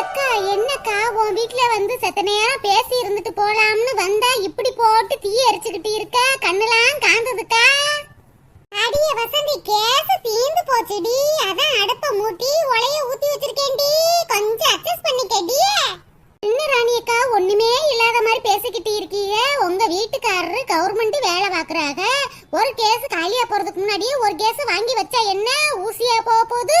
அக்கா என்னக்கா உன் வீட்ல வந்து செத்த நேரம் பேசி இருந்துட்டு போலாம்னு வந்தா இப்படி போட்டு தீ எரிச்சுக்கிட்டு இருக்க? கண்ணுலாம் காந்ததுக்கா? அடிய வசந்தி கேஸ் தீந்து போச்சுடி. அதான் அடுப்ப மூட்டி உலைய ஊத்தி வச்சிருக்கேன்டி கொஞ்சம் அட்ஜஸ்ட் பண்ணிக்கடி என்ன ராணியக்கா ஒண்ணுமே இல்லாத மாதிரி பேசிக்கிட்டு இருக்கீங்க? உங்க வீட்டுக்காரரு கவர்மெண்ட் வேலை பாக்குறாங்க ஒரு கேஸ் காலியா போறதுக்கு முன்னாடியே ஒரு கேஸ் வாங்கி வச்சா என்ன? ஊசியா போக போகுது?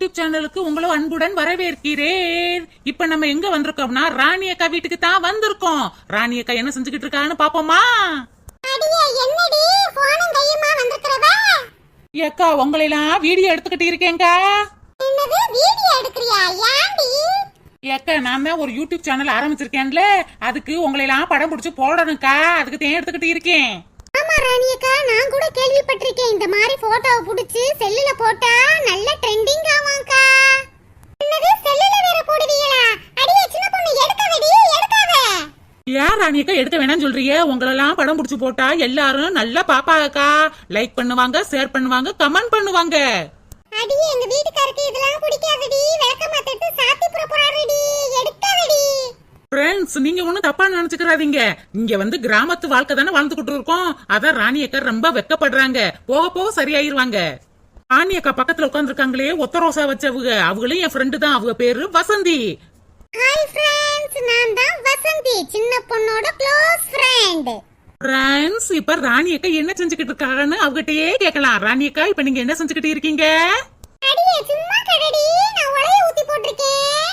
யூடியூப் சேனலுக்கு உங்களும் அன்புடன் வரவேற்கிறேன். இப்ப நம்ம எங்க வந்திருக்கோம்னா ராணி அக்கா வீட்டுக்கு தான் வந்திருக்கோம். ராணி அக்கா என்ன செஞ்சுக்கிட்டு இருக்கான்னு பாப்போமா? ஏக்கா உங்களெல்லாம் வீடியோ எடுத்துக்கிட்டு இருக்கேங்கா ஏக்கா நான் தான் ஒரு யூடியூப் சேனல் ஆரம்பிச்சிருக்கேன்ல. அதுக்கு உங்களெல்லாம் படம் பிடிச்சி போடணும்க்கா. அதுக்கு தேன் எடுத்துக்கிட்டு இருக்கேன். ஆமா ராணியக்கா நான் கூட கேள்விப்பட்டிருக்கேன். இந்த மாதிரி போட்டோவை பிடிச்சி செல்லுல போட்டா ராணியக்கா எடுக்க வேணாம்னு சொல்றீங்க. உங்களெல்லாம் படம் பிடிச்சு போட்டா எல்லாரும் நல்லா பாப்பாக்கா. லைக் பண்ணுவாங்க ஷேர் பண்ணுவாங்க கமெண்ட் பண்ணுவாங்க. அடி எங்க வீட்டுக்காருக்கு இதெல்லாம் பிடிக்காதடி. விளக்க மாத்திட்டு சாத்தி புற போறாருடி. எடுக்காதடி. ஃப்ரெண்ட்ஸ் நீங்க ஒண்ணும் தப்பா நினைச்சுக்கிறாதீங்க இங்க வந்து கிராமத்து வாழ்க்கை தானே வாழ்ந்துகிட்டு இருக்கோம். அதான் ராணி அக்கா ரொம்ப வெக்கப்படுறாங்க. போக போக சரியாயிருவாங்க. ராணி அக்கா பக்கத்துல உட்காந்துருக்காங்களே ஒத்த ரோசா வச்சவங்க. அவங்களும் என் ஃப்ரெண்டு தான். அவங்க பேரு வசந்தி. ஹாய் ஃப்ரெண்ட்ஸ் நான் தான் வசந்தி சின்ன பொண்ணோட க்ளோஸ் ஃப்ரெண்ட் ஃப்ரெண்ட்ஸ் இப்ப ராணி அக்கா என்ன செஞ்சுக்கிட்டு இருக்காங்கன்னு அவகிட்டயே கேட்கலாம். ராணி அக்கா இப்ப நீங்க என்ன செஞ்சுக்கிட்டு இருக்கீங்க? அடியே சும்மா கடடி நான் உலைய ஊத்தி போட்டிருக்கேன்.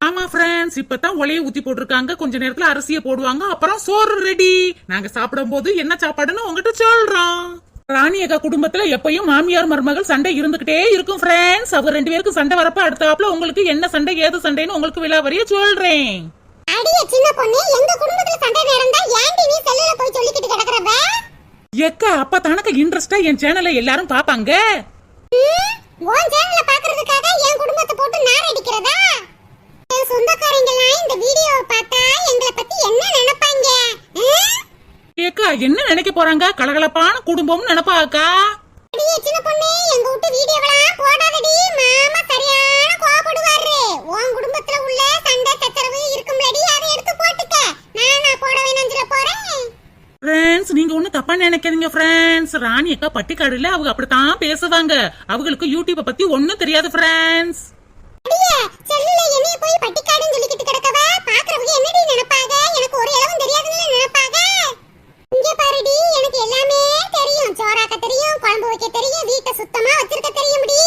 ஆமா ஃப்ரெண்ட்ஸ் இப்பதான் ஒலைய ஊத்தி போட்டிருக்காங்க. கொஞ்ச நேரத்துல அரிசிய போடுவாங்க. அப்புறம் சோறு ரெடி நாங்க சாப்பிடும் போது என்ன சாப்பாடுன்னு உங்ககிட்ட சொல்றோம். ராணி அக்கா குடும்பத்துல எப்பயும் மாமியார் மருமகள் சண்டை இருந்துகிட்டே இருக்கும் ஃப்ரெண்ட்ஸ் அவங்க ரெண்டு பேருக்கும் சண்டை வரப்ப அடுத்தாப்புல உங்களுக்கு என்ன சண்டை ஏது சண்டைன்னு உங்களுக்கு விலாவரிய சொல்றேன். அடியே சின்ன பொண்ணு எங்க குடும்பத்துல சண்டை நடந்தா ஏன்டி நீ செல்லுல போய் சொல்லிக்கிட்டு கிடக்குறவ? எக்கா அப்ப தனக்கு இன்ட்ரெஸ்டா என் சேனலை எல்லாரும் பாப்பாங்க? உன் சேனல பாக்குறதுக்காக என் குடும்பத்தை போட்டு நார் அடிக்கிறதா? என் சொந்தக்காரங்கெல்லாம் இந்த வீடியோவை பார்த்தா எங்களை பத்தி என்ன நினைப்பாங்க? ஏக்கா என்ன நினைக்க போறாங்க? கலகலப்பான குடும்பம்னு நினைப்பாக்கா? அடியே சின்ன பொண்ணு எங்க வீட்டு வீடியோவெல்லாம் போடாதடி. மாமா சரியான கோவப்படுவாரு. உன் குடும்பத்துல உள்ள சண்டை சச்சரவு இருக்கும்லடி. அதை எடுத்து போட்டுக்க. நானா போட சொல்ல போறேன். ஃப்ரெண்ட்ஸ் நீங்க ஒண்ணும் தப்பா நினைக்காதீங்க ஃப்ரெண்ட்ஸ் ராணி அக்கா பட்டிக்காடுல அவங்க அப்படித்தான் பேசுவாங்க. அவங்களுக்கு யூடியூப பத்தி ஒண்ணும் தெரியாது ஃப்ரெண்ட்ஸ் அடியே செல்லுல என்னைய போய் பட்டிக்காடுன்னு சொல்லிக்கிட்டு கிடக்கவ? பாக்குறவங்க என்னடி நினைப்பாங்க? எனக்கு ஒரு இளவும் தெரியாதுன்னு நினைப்பாங்க இங்க பாருடி எனக்கு எல்லாமே தெரியும். சோறாக்க தெரியும் குழம்பு வைக்க தெரியும் வீட்டை சுத்தமா வச்சிருக்க தெரியும்டி.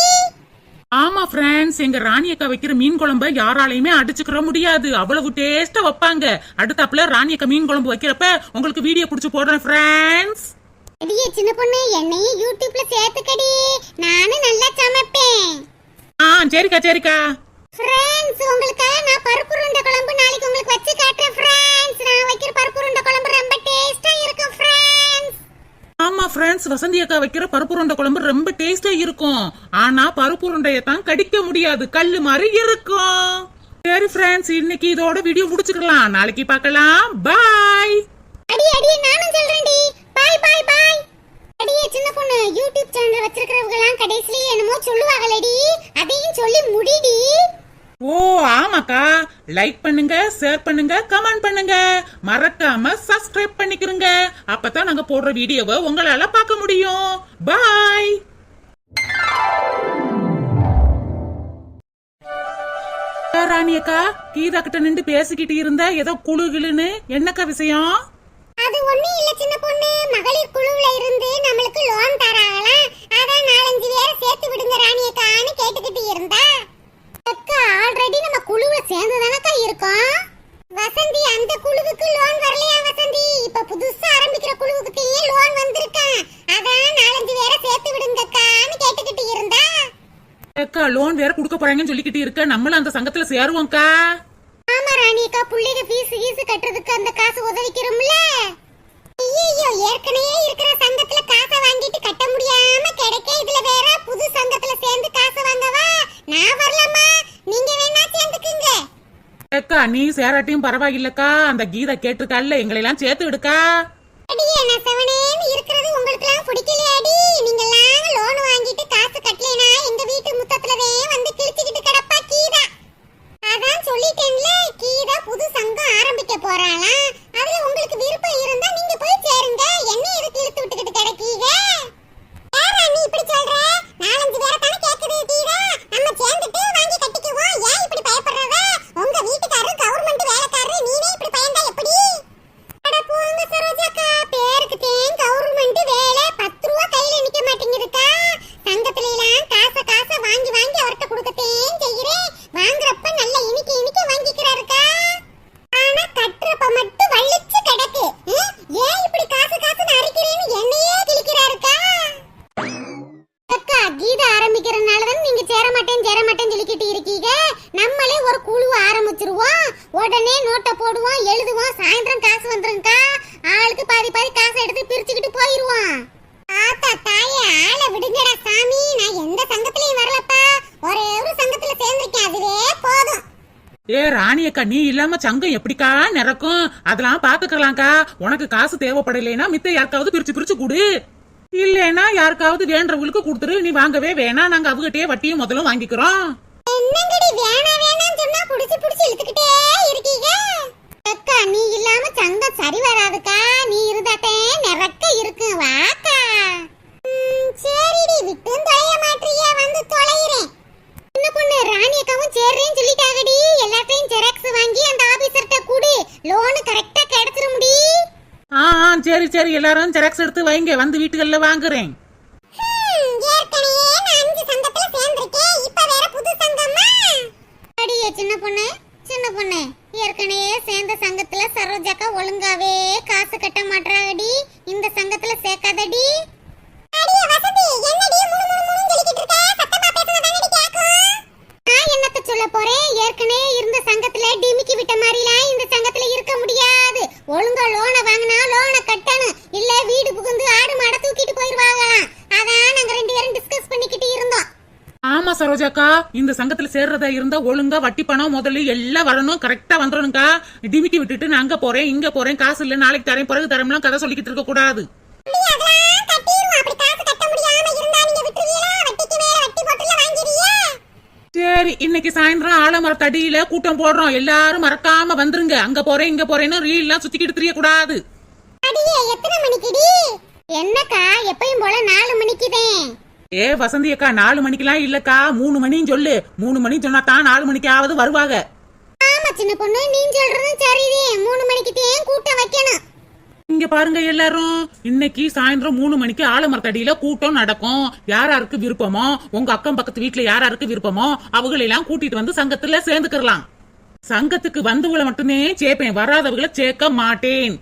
ஆமா ஃப்ரெண்ட்ஸ் எங்க ராணி அக்கா வைக்கிற மீன் குழம்ப யாராலையுமே அடிச்சுக்கிற முடியாது. அவ்வளவு டேஸ்டா வைப்பாங்க. அடுத்தாப்புல ராணி அக்கா மீன் குழம்பு வைக்கிறப்ப உங்களுக்கு வீடியோ புடிச்சு போடுறேன் ஃப்ரெண்ட்ஸ் அடியே சின்ன பொண்ணு என்னையும் யூடியூப்ல சேர்த்துக்கடி. நானும் நல்லா சமைப்பேன். ஆ சரிக்கா சரிக்கா. ஃப்ரெண்ட்ஸ் உங்களுக்காக நான் பருப்பு உருண்டை குழம்பு நாளைக்கு உங்களுக்கு வச்சு காட்டுறேன் ஃப்ரெண்ட்ஸ் நான் வைக்கிற பருப்பு உருண்டை குழம்பு ரொம்ப டேஸ்டா இருக்கும் ஃப்ரெண்ட்ஸ் ஆமா ஃப்ரெண்ட்ஸ் வசந்தி அக்கா வைக்கிற பருப்பு உருண்டை குழம்பு ரொம்ப டேஸ்டா இருக்கும். ஆனா பருப்பு உருண்டைய தான் கடிக்க முடியாது. கல்லு மாதிரி இருக்கும். சரி ஃப்ரெண்ட்ஸ் இன்னைக்கு இதோட வீடியோ முடிச்சுக்கலாம். நாளைக்கு பார்க்கலாம். பாய் அடி அடி நானும் சொல்றேன்டி. பாய் பாய் பாய் அடியே சின்ன பொண்ணு. யூடியூப் சேனல் வச்சிருக்கிறவங்க எல்லாம் கடைசில என்னமோ சொல்லுவாங்களடி. அதையும் சொல்லி முடிடி. ஓ ஆமாக்கா. லைக் பண்ணுங்க ஷேர் பண்ணுங்க கமெண்ட் பண்ணுங்க. மறக்காம சப்ஸ்கிரைப் பண்ணிக்கிறங்க அப்பதான் நாங்க போடுற வீடியோவை உங்களால பார்க்க முடியும். பாய் ராணி அக்கா கீதா கிட்ட நின்று பேசிக்கிட்டு இருந்த ஏதோ குழு கிளுன்னு என்னக்கா விஷயம்? அது ஒண்ணும் இல்ல சின்ன பொண்ணு. மகளிர் குழுவுல இருந்து நம்மளுக்கு லோன் தராங்களாம் அதான் நாலஞ்சு பேரை சேர்த்து விடுங்க ராணியக்கான்னு கேட்டுக்கிட்டு இருந்தா. அக்கா ஆல்ரெடி நம்ம குழுவுல சேர்ந்து தானக்கா இருக்கோம். வசந்தி அந்த குழுவுக்கு லோன் வரலையா வசந்தி? இப்ப புதுசா ஆரம்பிக்கிற குழுவுக்கு லோன் வந்திருக்கான் அதான் நாலஞ்சு பேரை சேர்த்து விடுங்கக்கான்னு கேட்டுக்கிட்டு இருந்தா. அக்கா லோன் வேற கொடுக்க போறாங்கன்னு சொல்லிக்கிட்டு இருக்க. நம்மளும் அந்த சங்கத்துல சேருவோம்க்கா ஆமா ராணியக்கா புள்ளைங்க ஃபீஸ் கீஸ் கட்டுறதுக்கு அந்த காசு உதவிக்கிறோம்ல ஐயோ ஏற்கனவே இருக்கிற சங்கத்துல காசை வாங்கிட்டு கட்ட முடியாம கிடைக்க இதுல வேற புது சங்கத்துல சேர்ந்து காசை வாங்கவா நான் வரலாமா நீங்க வேணா சேர்ந்துக்குங்க அக்கா நீ சேராட்டியும் பரவாயில்லக்கா. அந்த கீதா கேட்டிருக்கால எங்களை எல்லாம் சேர்த்து விடுக்கா அடியே நான் செவனேன்னு இருக்கிறது உங்களுக்கு எல்லாம் பிடிக்கலையாடி நீங்க எல்லாம் லோன் வாங்கிட்டு காசு கட்டலைனா எங்க வீட்டு முத்தத்துலவே வந்து கிழிச்சுக்கிட்டு கிடப்பா கீதா அதான் சொல்லிட்டேன்ல கீதா புது சங்கம் ஆரம்பிக்க போறாளாம் அதுல உங்களுக்கு விருப்பம் இருந்தா நீங்க போய் சேருங்க என்ன எதுக்கு இழுத்து விட்டுக்கிட்டு கிடக்கீங்க ஏறா நீ இப்படி சொல்ற நாலஞ்சு பேரை தானே கேக்குது கீதா நம்ம சேர்ந்துட்டு வாங்கி கட்டிக்குவோம் ஏன் இப்படி பயப்படுறவ உங்க வீட்டுக்காரரு கவர்மெண்ட் வேலைக்காரரு நீனே இப்படி பயந்தா எப்படி அட போங்க சரோஜாக்கா பேருக்கு தேன் கவர்மெண்ட் வேலை பத்து ரூபா கையில நிக்க மாட்டேங்குதுக்கா சங்கத்துல எல்லாம் காசை காசை வாங்கி வாங்கி அவர்கிட்ட கொடுக்கத்தேன் செய்கிறேன் வாங்குறப்ப நல்ல இனிக்க இனிக்க வாங்கிக்கிறாருக்கா ஆனா கட்டுறப்ப மட்டும் வள்ளிச்சு கிடக்கு ஹம்? ஏன் இப்படி காசு காசுன்னு அரைக்கிறேன்னு என்னையே கிழிக்கிறாருக்கா அக்கா கீதா ஆரம்பிக்கிறனால தான் நீங்க சேர மாட்டேன் சேர மாட்டேன்னு சொல்லிக்கிட்டு இருக்கீங்க நம்மளே ஒரு குழு ஆரம்பிச்சிருவோம் உடனே நோட்டை போடுவோம் எழுதுவோம் சாயந்தரம் காசு வந்துருங்கக்கா ஆளுக்கு பாதி பாதி காசை எடுத்து பிரிச்சுக்கிட்டு போயிருவோம் ஆத்தா தாயே ஆளை விடுங்கடா சாமி நான் எந்த சங்கத்திலயும் வரலப்பா ஒரே ஒரு சங்கத்துல சேர்ந்திருக்கேன் அதுவே போதும் ஏ ராணி அக்கா நீ இல்லாம சங்கம் எப்படிக்கா நிறக்கும் அதெல்லாம் பாத்துக்கலாம்க்கா. உனக்கு காசு தேவைப்படலைன்னா மித்த யாருக்காவது பிரிச்சு பிரிச்சு கொடு. இல்லைன்னா யாருக்காவது வேண்டவங்களுக்கு கொடுத்துரு. நீ வாங்கவே வேணாம். நாங்க அவகிட்டயே வட்டியும் முதலும் வாங்கிக்கிறோம். என்னங்கடி வேணா வேணாம் சொன்னா புடிச்சு புடிச்சு இழுத்துக்கிட்டே இருக்கீங்க? அக்கா நீ இல்லாம சங்கம் சரி வராதுக்கா. நீ இருந்தாட்டே நிறக்க இருக்கு. வாக்கா. சரிடி. விட்டு தொலைய மாட்டீங்க வந்து தொலைகிறேன். சின்ன பொண்ணு ராணி அக்காவும் சேர்றேன்னு சொல்லிட்டாங்கடி. எல்லாத்தையும் ஜெராக்ஸ் வாங்கி அந்த ஆபீசர்ட்ட கொடு. லோனு கரெக்டா கிடைச்சிரும் முடி ஆ ஆ, சரி சரி. எல்லாரும் ஜெராக்ஸ் எடுத்து வைங்க. வந்து வீட்டுகள்ல வாங்குறேன். சின்ன பொண்ணு சின்ன பொண்ணு. ஏற்கனவே சேர்ந்த சங்கத்துல சரோஜாக்கா ஒழுங்காவே காசு கட்ட மாட்டாடி இந்த சங்கத்துல சேர்க்காதடி அடியே வசந்தி என்னடி முணு முணு முணு சொல்லிக்கிட்டு இருக்க சத்தமா பேசுனா தானடி கேக்கும் நான் என்னத்த சொல்ல போறேன் ஏற்கனவே இருந்த சங்கத்துல டிமிக்கி விட்ட மாதிரிலாம் இந்த சங்கத்துல இருக்க முடியாது ஒழுங்கா லோனை வாங்கினா லோனை கட்டணும் இல்ல வீடு புகுந்து ஆடு மாட தூக்கிட்டு போயிருவாங்களாம் அதான் நாங்க ரெண்டு பேரும் டிஸ்கஸ் பண்ணிக்கிட்டு இருந்தோம் ஆமா சரோஜாக்கா இந்த சங்கத்துல சேர்றதா இருந்தா ஒழுங்கா வட்டி பணம் முதல்ல எல்லாம் வரணும் கரெக்டா வந்துடணும்க்கா டிமிக்கி விட்டுட்டு நான் அங்க போறேன் இங்க போறேன் காசு இல்ல நாளைக்கு தரேன் பிறகு தரம்லாம் கதை சொல்லிக்கிட்டு இருக்க கூடாது. சரி இன்னைக்கு சாயந்தரம் ஆலமரத்தடியில கூட்டம் போடுறோம். எல்லாரும் மறக்காம வந்துருங்க. அங்க போறேன் இங்க போறேன்னு ரீல்லாம் சுத்திக்கிட்டு தெரிய கூடாது என்னக்கா எப்பயும் போல நாலு மணிக்குதேன் ஏ வசந்தி அக்கா நாலு மணிக்கெல்லாம் இல்லக்கா. மூணு மணின்னு சொல்லு. மூணு மணி சொன்னா தான் நாலு மணிக்காவது வருவாங்க ஆமா சின்ன பொண்ணு நீ சொல்றதும் சரிதான் மூணு மணிக்கு தேன் கூட்டம் வைக்கணும். இங்க பாருங்க எல்லாரும். இன்னைக்கு சாயந்தரம் மூணு மணிக்கு ஆலமரத்தடியில கூட்டம் நடக்கும். யார் யாருக்கு விருப்பமோ உங்க அக்கம் பக்கத்து வீட்டுல யார் யாருக்கு விருப்பமோ அவங்களெல்லாம் கூட்டிட்டு வந்து சங்கத்துல சேர்ந்துக்கலாம் சங்கத்துக்கு வந்தவங்களை மட்டுமே சேர்ப்பேன். வராதவங்களை சேர்க்க மாட்டேன்.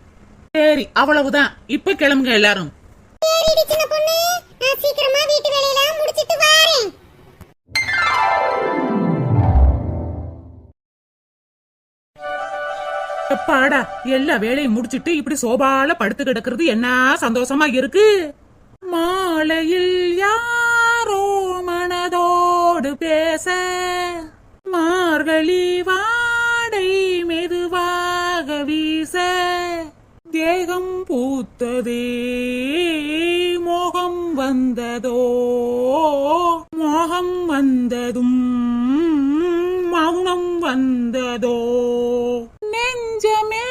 சரி அவ்வளவுதான். இப்ப கிளம்புங்க எல்லாரும். சரிடி சின்ன பொண்ணு. நான் சீக்கிரமா வீட்டு வேலையெல்லாம் முடிச்சிட்டு வரேன். எப்பாடா எல்லா வேலையும் முடிச்சிட்டு இப்படி சோபால படுத்து கிடக்கிறது என்ன சந்தோஷமா இருக்கு? மாலையில் யாரோ மனதோடு பேச மார்கழி வாடை மெதுவாக வீச தேகம் பூத்ததே. வந்ததோ? மோகம் வந்ததும் மௌனம் வந்ததோ? நெஞ்சமே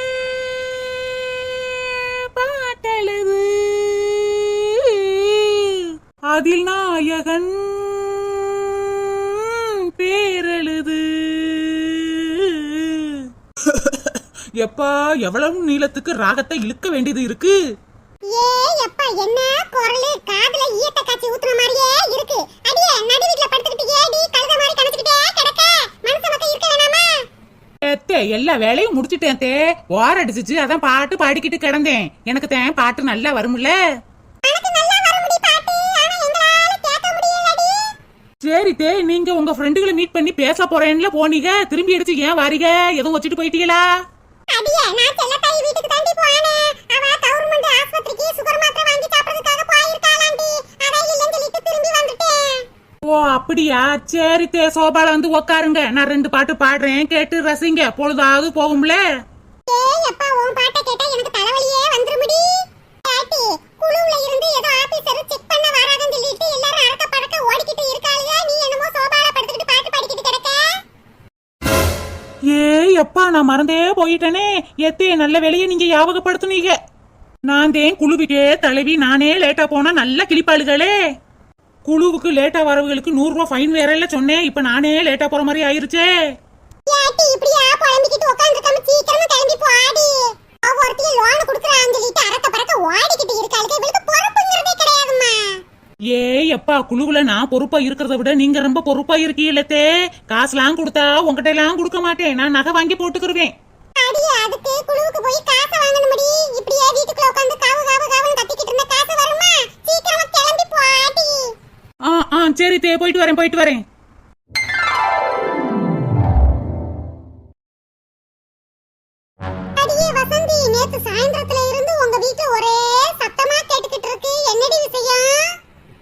பாட்டெழுது. அதில் நாயகன் பேரெழுது. எப்பா எவ்வளவு நீளத்துக்கு ராகத்தை இழுக்க வேண்டியது இருக்கு? ஏ எப்பா என்ன குரலு? காதுல ஈயத்த காய்ச்சி ஊத்துன மாதிரியே இருக்கு. அடியே நடு வீட்ல படுத்துக்கிட்டு ஏடி கழுத மாதிரி கணச்சுக்கிட்டே கிடக்க? மனசு மக்கள் இருக்க வேணாமா? ஏத்தே எல்லா வேலையும் முடிச்சிட்டேன் தே. ஓர அடிச்சிச்சு அதான் பாட்டு பாடிக்கிட்டு கிடந்தேன். எனக்கு தேன் பாட்டு நல்லா வரும்ல? சரி தே நீங்க உங்க ஃப்ரெண்டுகளை மீட் பண்ணி பேச போறேன்ல போனீங்க. திரும்பி அடிச்சு ஏன் வாரீங்க? எதுவும் வச்சுட்டு போயிட்டீங்களா? அடியே நான் செல்லத்தாய் வீட்டுக்கு தாண்டி போனே அவ கவர்மெண்ட் ஆஸ்பத்திரிக்கு சுகர் மாத்திரை வாங்கி சாப்பிடுறதுக்காக போயிருக்காளாண்டி. அதான் இல்லைன்னு சொல்லிட்டு திரும்பி வந்துட்டேன். ஓ அப்படியா? சரி தே சோபால வந்து உக்காருங்க. நான் ரெண்டு பாட்டு பாடுறேன். கேட்டு ரசிங்க. பொழுதாவது போகும்ல? ஏய் அப்பா உன் பாட்டை கேட்டா எனக்கு தலைவலியே வந்துருமுடி. பாட்டி குழுவுல இருந்து ஏதோ ஆபீசர் செக் பண்ண வராங்கன்னு சொல்லிட்டு எல்லாரும் அறக்க பறக்க ஓடிக்கிட்டு இருக்காளுங்க. நீ என்னமோ சோபால படுத்துக்கிட்டு பாட்டு பாடிக்கிட்டு கிடக்க? ஏய் அப்பா நான் மறந்தே போயிட்டேனே. எத்தே நல்ல வேலையை நீங்க ஞாபகப்படுத்துனீங்க. நான் தேன் குழுவுக்கே தலைவி நானே லேட்டா போனா நல்ல கிளிப்பாளுகளே குழுவுக்கு லேட்டா வரவங்களுக்கு நூறு ரூபாய் ஃபைன் வேற இல்ல சொன்னேன் இப்ப நானே லேட்டா போற மாதிரி ஆயிருச்சே. ஏய் அப்பா குழுவுல நான் பொறுப்பா இருக்கிறத விட நீங்க ரொம்ப பொறுப்பா இருக்கீங்களே காசுலாம் கொடுத்தா உங்ககிட்ட எல்லாம் கொடுக்க மாட்டேன். நான் நகை வாங்கி போட்டுக்கிருவேன். அடியே அதுக்கு குழுவுக்கு போய் காசை வாங்கணும்டி இப்படியே வீட்டுக்குள்ள உட்காந்து காவு காவு காவுன்னு கத்திக்கிட்டு இருந்த காசு வருமா? சீக்கிரமா கிளம்பி போடி ஆ ஆ சரி தே போயிட்டு வரேன் போயிட்டு வரேன். அடியே வசந்தி நேத்து சாயந்தரத்துல இருந்து உங்க வீட்ல ஒரே சத்தமா கேட்டுக்கிட்டு இருக்கு. என்னடி விஷயம்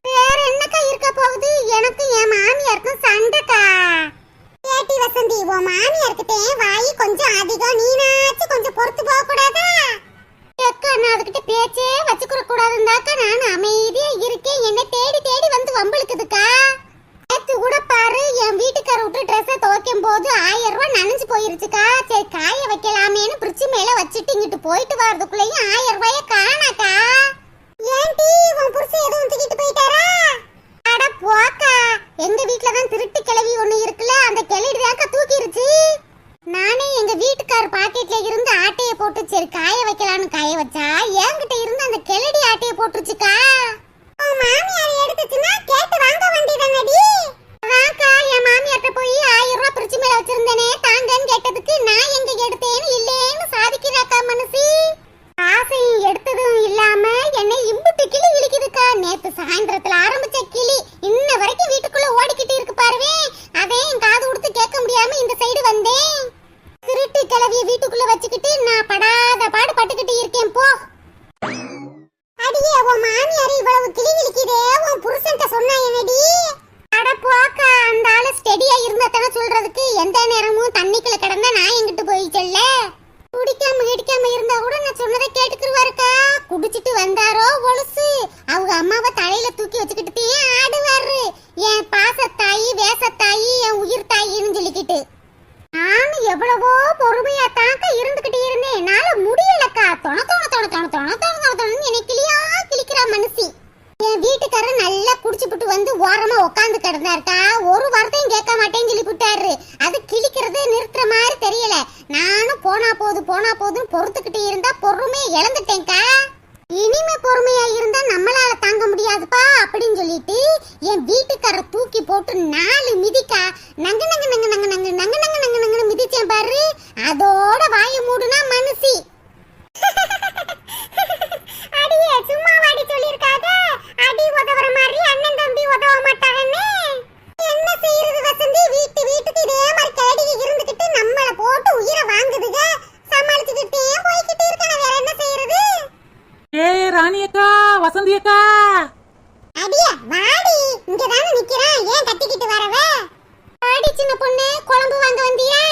வேற என்னக்கா இருக்க போகுது எனக்கு என் மாமியாருக்கும் சண்டைக்கா ஏட்டி வசந்தி வசந்தி உன் மாமியார்கிட்ட வாய் கொஞ்சம் அதிகம் நீனாச்சும் கொஞ்சம் பொறுத்து போக கூடாதா அக்கா நான் அதுகிட்ட பேச்சே வச்சுக்கிற கூடாதுந்தாக்கா நான் அமைதியா இருக்கேன் என்ன தேடி தேடி வந்து வம்பிழுக்குதுக்கா நேத்து கூட பாரு என் வீட்டுக்கார விட்டு ட்ரெஸ்ஸை துவைக்கும் போது ஆயிரம் ரூபாய் நனைஞ்சு போயிருச்சுக்கா சரி காய வைக்கலாமேன்னு பிரிட்ஜ் மேல வச்சுட்டு இங்கிட்டு போயிட்டு வர்றதுக்குள்ளேயும் ஆயிரம் ரூபாய காணாக்கா ஏன்டி உன் புருஷன் எதுவும் தூக்கிட்டு போயிட்டாரா அட போக்கா எங்க வீட்ல தான் திருட்டு கிழவி ஒண்ணு இருக்குல்ல அந்த கிளடி தாக்கா தூக்கிருச்சு நானே எங்க வீட்டுக்கார் பாக்கெட்ல இருந்து ஆட்டைய போட்டு சரி காய வைக்கலாம்னு காய வச்சா என்கிட்ட இருந்து அந்த கிளடி ஆட்டைய போட்டுருச்சுக்கா உன் மாமியார் எடுத்துச்சுன்னா கேட்டு வாங்க வேண்டியதானடி அதான்க்கா என் போய் ஆயிரம் ரூபாய் பிரிச்சு மேல வச்சிருந்தேனே தாங்கன்னு கேட்டதுக்கு நான் எங்க எடுத்தேன்னு இல்லேன்னு சாதிக்கிறாக்கா மனசு? ஆசையும் எடுத்ததும் இல்லாம என்னை இம்புட்டு கிளி இழிக்குதுக்கா நேத்து சாயந்தரத்துல ஆரம்பி வசந்தி அக்கா. அடிய வாடி. இங்க தானே நிக்கிறான். ஏன் கத்திக்கிட்டு வரவ? வாடி சின்ன பொண்ணு. குழம்பு வாங்க வந்தியா?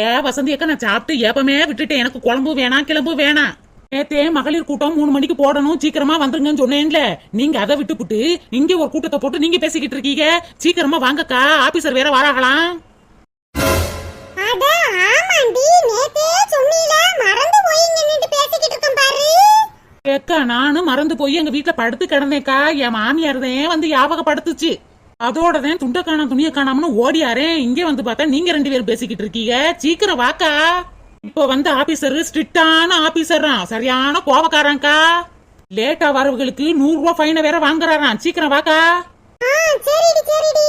ஏ வசந்தி அக்கா நான் சாப்பிட்டு ஏப்பமே விட்டுட்டேன். எனக்கு குழம்பு வேணாம் கிளம்பு வேணாம். நேத்தே மகளிர் கூட்டம் மூணு மணிக்கு போடணும். சீக்கிரமா வந்துருங்கன்னு சொன்னேன்ல. நீங்க அதை விட்டுப்புட்டு இங்க ஒரு கூட்டத்தை போட்டு நீங்க பேசிக்கிட்டு இருக்கீங்க. சீக்கிரமா வாங்கக்கா. ஆபீசர் வேற வராகலாம். அட ஆமாண்டி. நேத்தே சொன்னீல மறந்து போய் நின்னுட்டு பேசிக்கிட்டு இருக்கோம் பாரு ஏக்கா நானும் மறந்து போய் எங்க வீட்டுல படுத்து கிடந்தேக்கா என் மாமியார் தான் வந்து ஞாபகப்படுத்துச்சு அதோட தான் துண்டை காணாம துணியை காணாமனு ஓடியாரேன் இங்கே வந்து பார்த்தா நீங்க ரெண்டு பேரும் பேசிக்கிட்டு இருக்கீங்க. சீக்கிரம் வாக்கா. இப்போ வந்து ஆபீசர் ஸ்ட்ரிக்டான ஆபீசர்றான் சரியான கோபக்காரங்கா லேட்டா வரவங்களுக்கு நூறு ரூபாய் ஃபைனை வேற வாங்குறாராம். சீக்கிரம் வாக்கா. சரிடி சரிடி.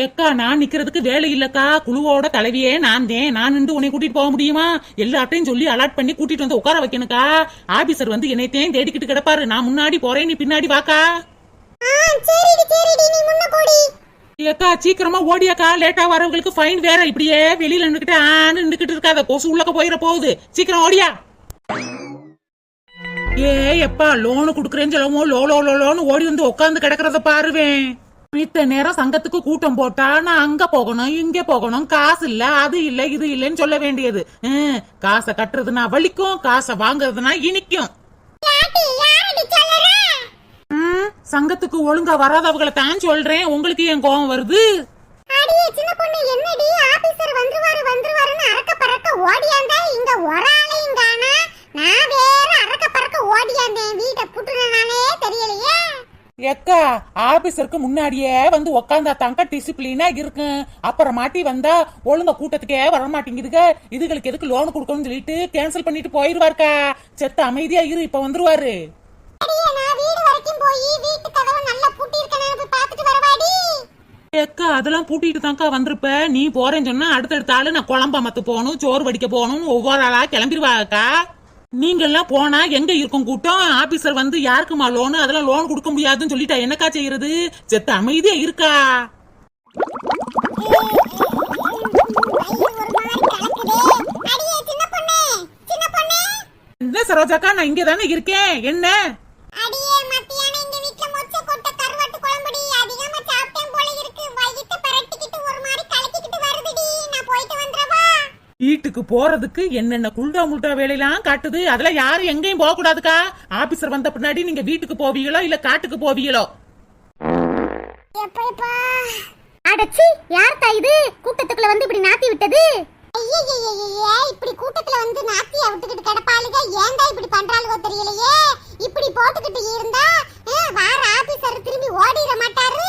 ஏக்கா நான் நிக்கிறதுக்கு வேலை இல்லக்கா. குழுவோட தலைவியே நான் தான். நான் நின்று உன்னை கூட்டிட்டு போக முடியுமா? எல்லார்ட்டையும் சொல்லி அலாட் பண்ணி கூட்டிட்டு வந்து உட்கார வைக்கணுக்கா. ஆபீசர் வந்து என்னைத்தையும் தேடிக்கிட்டு கிடப்பாரு. நான் முன்னாடி போறேன் நீ பின்னாடி வாக்கா. ஏக்கா சீக்கிரமா ஓடியாக்கா. லேட்டா வரவங்களுக்கு ஃபைன் வேற. இப்படியே வெளியில நின்னுக்கிட்டு ஆன்னு நின்னுக்கிட்டு இருக்காத. கொசு உள்ளக்க போயிட போகுது. சீக்கிரம் ஓடியா. ஏ எப்பா லோனு குடுக்கறேன்னு சொல்லவும் லோ லோ லோ லோன்னு ஓடி வந்து உட்காந்து கிடக்கிறத பாருவேன். மித்த நேரம் சங்கத்துக்கு கூட்டம் போட்டா நான் அங்க போகணும் இங்க போகணும் காசு இல்ல அது இல்ல இது இல்லன்னு சொல்ல வேண்டியது. காசை கட்டுறதுனா வலிக்கும் காசை வாங்குறதுனா இனிக்கும். சங்கத்துக்கு ஒழுங்கா வராதவங்களை தான் சொல்றேன். உங்களுக்கு ஏன் கோவம் வருது அடியே சின்ன பொண்ணு என்னடி ஆபீசர் வந்துருவாரு வந்துருவாருன்னு அரக்க பறக்க ஓடியாந்தா இங்க ஒரு ஆளையும் காணா நான் வேற அரக்க பறக்க ஓடியாந்தேன் வீட்டை புட்டுனானே தெரியலையே எக்கா ஆபீசருக்கு முன்னாடியே வந்து உக்காந்தா தாங்க டிசிப்ளினா இருக்கும் அப்புறம் மாட்டி வந்தா ஒழுங்கா கூட்டத்துக்கே வர மாட்டேங்குதுங்க இதுகளுக்கு எதுக்கு லோன் கொடுக்கணும்னு சொல்லிட்டு கேன்சல் பண்ணிட்டு போயிருவாருக்கா. செத்த அமைதியா இரு இப்ப வந்துருவாரு. எக்கா அதெல்லாம் பூட்டிட்டு தான்க்கா வந்திருப்ப. நீ போறேன்னு சொன்னா அடுத்தடுத்த ஆளு நான் குழம்பு மத்து போகணும் சோறு வடிக்க போகணும் ஒவ்வொரு ஆளா கிளம்பிடுவாக்கா நீங்கெல்லாம் போனா எங்க இருக்கும் கூட்டம் ஆபீசர் வந்து யாருக்குமா லோனு அதெல்லாம் லோன் கொடுக்க முடியாதுன்னு சொல்லிட்டா என்னக்கா செய்யறது செத்த அமைதியா இருக்கா என்ன சரோஜாக்கா நான் இங்க தானே இருக்கேன் என்ன வீட்டுக்கு போறதுக்கு என்னென்ன குல்டா முல்டா வேலையெல்லாம் காட்டுது? அதெல்லாம் யாரும் எங்கேயும் போக கூடாதுக்கா ஆபீசர் வந்த பின்னாடி நீங்க வீட்டுக்கு போவீங்களோ இல்ல காட்டுக்கு போவீங்களோ? அடச்சி யார்தா இது? கூட்டத்துக்குள்ள வந்து இப்படி நாத்தி விட்டது? இப்படி கூட்டத்துல வந்து நாத்தியா விட்டுக்கிட்டு கிடப்பாளுக ஏன்டா இப்படி பண்றாளுகோ தெரியலையே? இப்படி போட்டுக்கிட்டு இருந்தா வார ஆபீசர் திரும்பி ஓடிட மாட்டாரு?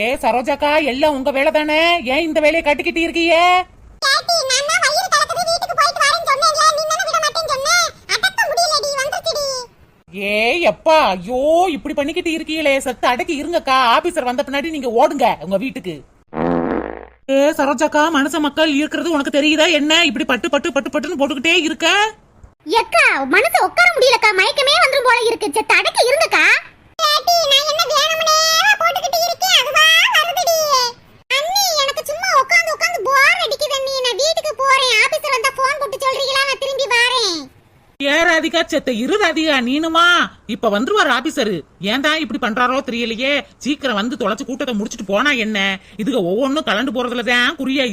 ஏ சரோஜாக்கா எல்லாம் உங்க வேலை தானே ஏன் இந்த வேலையை கட்டிக்கிட்டு இருக்கீங்க? ஏ எப்பா ஐயோ இப்படி பண்ணிக்கிட்டு இருக்கீங்களே. சத்து அடக்கி இருங்கக்கா. ஆபீசர் வந்த பின்னாடி நீங்க ஓடுங்க உங்க வீட்டுக்கு. ஏ சரோஜாக்கா மனுஷ மக்கள் இருக்கிறது உனக்கு தெரியுதா? என்ன? இப்படி பட்டு பட்டு பட்டு பட்டுன்னு போட்டுக்கிட்டே இருக்க? எக்கா மனசு உட்கார முடியலக்கா. மயக்கமே வந்துரும் போல இருக்கு. செத்த அடக்க இருங்கக்கா. கேட்டி நான் என்ன வேணும்னே போட்டுக்கிட்டு இருக்கேன்? அதுவா வருதுடி. அண்ணி எனக்கு சும்மா உட்கார்ந்து உட்கார்ந்து போர் அடிக்குது அண்ணி. நான் வீட்டுக்கு போறேன். ஆபீசர் வந்தா ஃபோன் போட்டு சொல்றீங்களா? நான் திரும்பி வரேன். ஏ ராதிகா செத்த இரு ராதிகா நீனுமா? இப்ப வந்துருவார் ஆபீசரு ஏன்டா இப்படி பண்றாரோ தெரியலையே. சீக்கிரம் வந்து தொலைச்சு கூட்டத்தை முடிச்சிட்டு போனா என்ன? இதுக ஒவ்வொன்னும் கலண்டு போறதுலதான் குறியா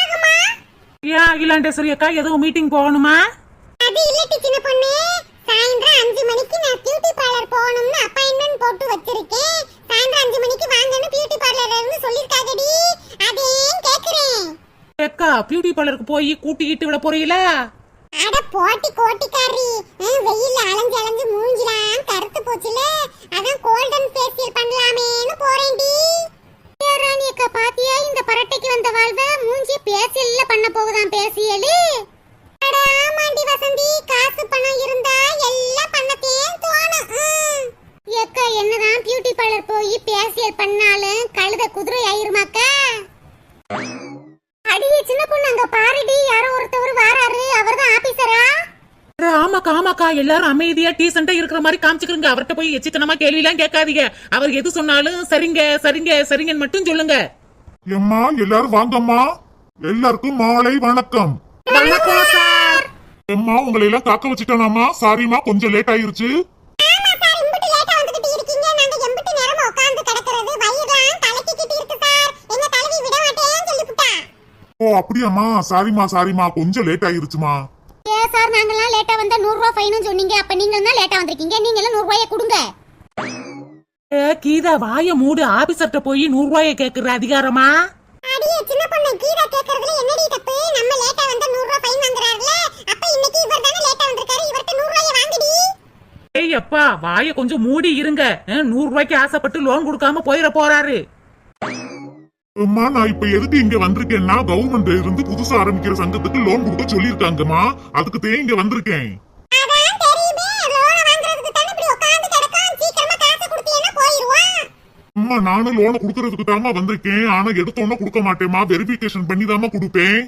ஆகுமா? ஏன் அகிலாண்டேஸ்வரி அக்கா எதுவும் மீட்டிங் போகணுமா? அது இல்லட்டி சின்ன பொண்ணு. சாயந்தரம் அஞ்சு மணிக்கு நான் பியூட்டி பார்லர் போகணும்னு அப்பாயின்மெண்ட் போட்டு வச்சிருக்கேன். சாயந்தரம் அஞ்சு மணிக்கு வாங்கன்னு பியூட்டி பார்லர்ல இருந்து சொல்லிருக்காங்கடி அதையும் கேக்குறேன் அக்கா பியூட்டி பார்லருக்கு போய் கூட்டிக்கிட்டு விட போறீங்களா அட போட்டி கோட்டிக்காரி. அஹ், வெயில்ல அலைஞ்சு அலைஞ்சு மூஞ்சிலாம் கருத்து போச்சுல. அதான் கோல்டன் ஃபேஷியல் பண்ணலாமேன்னு போறேன்டி. ராணி அக்கா பாத்தியா? இந்த பரட்டைக்கு வந்த வாழ்வ மூஞ்சி பேசியல்ல பண்ண போகுதான் பேசியலு. அட ஆமாண்டி வசந்தி காசு பணம் இருந்தா எல்லாம் பண்ணத்தேன் தோணும். ம். ஏக்கா என்னதான் பியூட்டி பார்லர் போய் பேசியல் பண்ணாலும் கழுத குதிரை ஆயிருமாக்கா அடியே சின்ன பொண்ணு அங்க பாருடி. யாரோ ஒருத்தவர் வாராரு. அவர்தான் ஆபீசரா ஆமாக்கா ஆமாக்கா. எல்லாரும் அமைதியா டீசெண்டா இருக்கிற மாதிரி காமிச்சுக்கிறீங்க அவர்கிட்ட போய் எச்சித்தனமா கேள்வி எல்லாம் கேட்காதீங்க. அவர் எது சொன்னாலும் சரிங்க சரிங்க சரிங்கன்னு மட்டும் சொல்லுங்க. எம்மா எல்லாரும் வாங்கம்மா. எல்லாருக்கும் மாலை வணக்கம். வணக்கம் சார். எம்மா உங்களை எல்லாம் காக்க வச்சுட்டானாமா சாரிம்மா கொஞ்சம் லேட் ஆயிருச்சு ஆமா சார் இம்புட்டு லேட்டா வந்துகிட்டு இருக்கீங்க நாங்க எம்புட்டு நேரமா உட்கார்ந்து கிடக்கிறது வயிறுலாம் தலைக்கிட்டு இருக்கு சார் எங்க தலைவி விட மாட்டேன்னு சொல்லிவிட்டா ஓ அப்படியாம்மா? சாரிம்மா சாரிம்மா. கொஞ்சம் லேட் ஆயிருச்சுமா ஏ சார் நாங்கெல்லாம் லேட்டா வந்தா நூறு ரூபாய் ஃபைனும் சொன்னீங்க. அப்ப நீங்க தான் லேட்டா வந்திருக்கீங்க. நீங்க எல்லாம் நூறு ரூபாய கொடுங்க. ஏ, கீதா வாய மூடு. ஆபீசர்ட்ட போய் நூறு ரூபாய கேக்குற அதிகாரமா? அடியே சின்ன பொண்ணு கீதா கேக்குறதுல என்னடி தப்பு? நம்ம லேட்டா வந்தா நூறு ரூபாய் ஃபைன் வாங்குறாருல. அப்ப இன்னைக்கு இவர் தானே லேட்டா வந்திருக்காரு. இவர்ட்ட நூறு ரூபாய வாங்குடி. ஏய் அப்பா வாய கொஞ்சம் மூடி இருங்க. நூறு ரூபாய்க்கு ஆசைப்பட்டு லோன் கொடுக்காம போயிட போறாரு. அம்மா நான் இப்ப எதுக்கு இங்க வந்திருக்கேன்னா கவர்மெண்ட்ல இருந்து புதுசா ஆரம்பிக்கிற சங்கத்துக்கு லோன் கொடுக்க சொல்லியிருக்காங்கம்மா. அதுக்கு தான் இங்க வந்திருக்கேன் அம்மா நானும் லோனை கொடுக்கறதுக்கு தாமா வந்திருக்கேன். ஆனா எடுத்தோன்னே கொடுக்க மாட்டேம்மா. வெரிஃபிகேஷன் பண்ணி தாமா கொடுப்பேன்.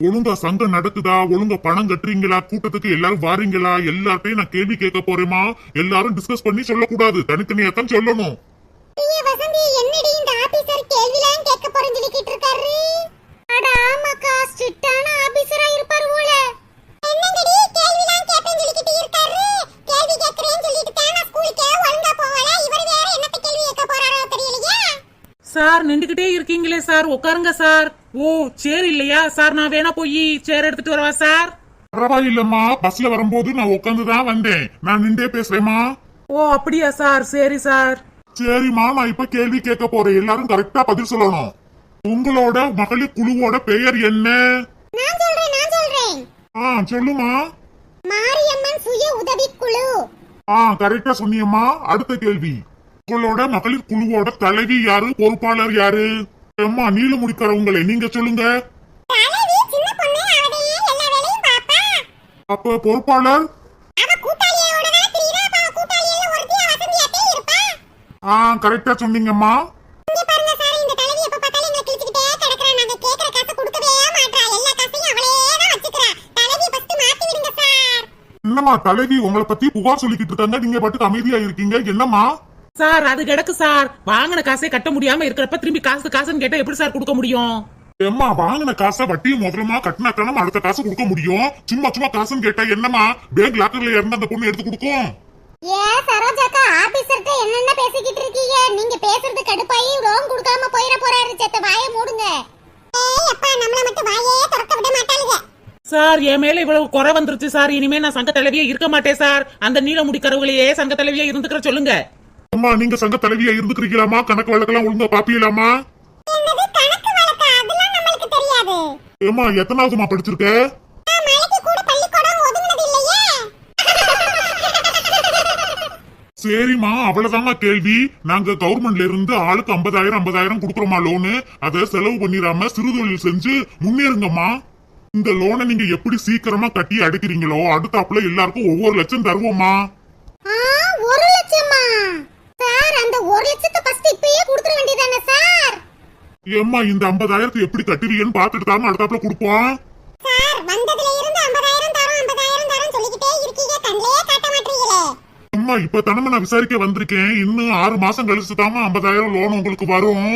ஒழுங்கா சங்கம் நடக்குதா? ஒழுங்கா பணம் கட்டுறீங்களா? கூட்டத்துக்கு எல்லாரும் வாரீங்களா? எல்லார்ட்டையும் நான் கேள்வி கேட்க போறேமா எல்லாரும் டிஸ்கஸ் பண்ணி சொல்லக்கூடாது. தனித்தனியா தான் சொல்லணும் ஆபீசர் கேள்விலாம் கேட்க போறேன்னு சொல்லிக்கிட்டு இருக்காரு. அட ஆமாக்கா ஸ்ட்ரிக்டான ஆபீசரா இருப்பாரு போல. என்னங்கடி கேள்விலாம் கேட்பேன்னு சொல்லிக்கிட்டு இருக்காரு. கேள்வி கேட்கறேன்னு சொல்லிட்டு தான் நான் ஸ்கூலுக்கே ஒழுங்கா போகல இவர் வேற என்னத்த கேள்வி கேட்க போறாரோ தெரியலையா? சார் நின்றுகிட்டே இருக்கீங்களே சார். உட்காருங்க சார். ஓ சேர் இல்லையா? சார் நான் வேணா போய் சேர் எடுத்துட்டு வரவா சார்? பரவாயில்லம்மா. பஸ்ல வரும்போது நான் உட்காந்து தான் வந்தேன். நான் நின்றே பேசுறேம்மா ஓ அப்படியா சார்? சரி சார். சரிம்மா நான் இப்ப கேள்வி கேட்க போறேன். எல்லாரும் கரெக்டா பதில் சொல்லணும். உங்களோட மகளிர் குழுவோட பெயர் என்ன? நான் சொல்றேன் நான் சொல்றேன். ஆ சொல்லுமா மாரியம்மன் சுய உதவிக்குழு ஆ கரெக்டா சொன்னியம்மா. அடுத்த கேள்வி. உங்களோட மகளிர் குழுவோட தலைவி யாரு? பொறுப்பாளர் யாரு? அம்மா நீல முடிக்கிறவங்களே நீங்க சொல்லுங்க. அப்ப பொறுப்பாளர்? அவ மாத்தி விடுங்க சார். என்னம்மா தலைவி உங்களை பத்தி புகார் சொல்லிக்கிட்டு இருக்காங்க. நீங்க பாட்டுக்கு அமைதியா இருக்கீங்க. என்னம்மா? சார் அது கிடக்கு சார். வாங்கின காசே கட்ட முடியாம இருக்கிறப்ப திரும்பி காசு காசுன்னு கேட்டா எப்படி சார் கொடுக்க முடியும்? ஏம்மா வாங்கின காசை வட்டியும் முதலமா கட்டின கணம் அடுத்த காசு கொடுக்க முடியும்? சும்மா சும்மா காசுன்னு கேட்டா என்னம்மா? பேங்க் லாக்கர்ல இருந்து அந்த பொண்ணு எடுத்து கொடுக்கும். ஏ சரோஜாக்கா ஆபீசர்ட்ட என்னென்ன பேசிக்கிட்டு இருக்கீங்க? நீங்க பேசுறது கடுப்பாயி லோன் கொடுக்காம போயிட போறாரு. செத்த வாய மூடுங்க. சார் என் மேல இவ்வளவு குறை வந்துருச்சு சார். இனிமே நான் சங்க தலைவியே இருக்க மாட்டேன் சார். அந்த நீல முடிக்கறவுகளையே சங்க தலைவியே இருந்துக்கிற சொல்லுங்க. அம்மா நீங்க சங்க தலைவியா இருந்துக்கிறீங்களாமா கணக்கு வழக்கெல்லாம் ஒழுங்கா பாப்பீங்களாமா ஏமா எத்தனாவதுமா படிச்சிருக்க நான் மலைக்கு கூட பள்ளிக்கூடம் ஒதுங்கினது இல்லையே சரிம்மா அவ்வளவுதாம்மா கேள்வி. நாங்க கவர்மெண்ட்ல இருந்து ஆளுக்கு ஐம்பதாயிரம் ஐம்பதாயிரம் கொடுக்குறோமா லோனு அதை செலவு பண்ணிடாம சிறுதொழில் செஞ்சு முன்னேறுங்கம்மா. இந்த லோனை நீங்க எப்படி சீக்கிரமா கட்டி அடைக்கிறீங்களோ அடுத்தாப்புல எல்லாருக்கும் ஒவ்வொரு லட்சம் தருவோம்மா. ஆ, ஒரு லட்சமா சார் அந்த ஒரு லட்சத்தை ஃபர்ஸ்ட் இப்பயே கொடுத்துட வேண்டியதானே சார்? ஏம்மா இந்த ஐம்பதாயிரத்தை எப்படி கட்டுவீங்கன்னு பாத்துட்டு தானே அடுத்தாப்புல கொடுப்போம். சார் வந்ததுல இருந்து ஆமா இப்ப தானே நான் விசாரிக்க வந்திருக்கேன். இன்னும் ஆறு மாசம் கழிச்சு தாமா ஐம்பதாயிரம் லோன் உங்களுக்கு வரும்.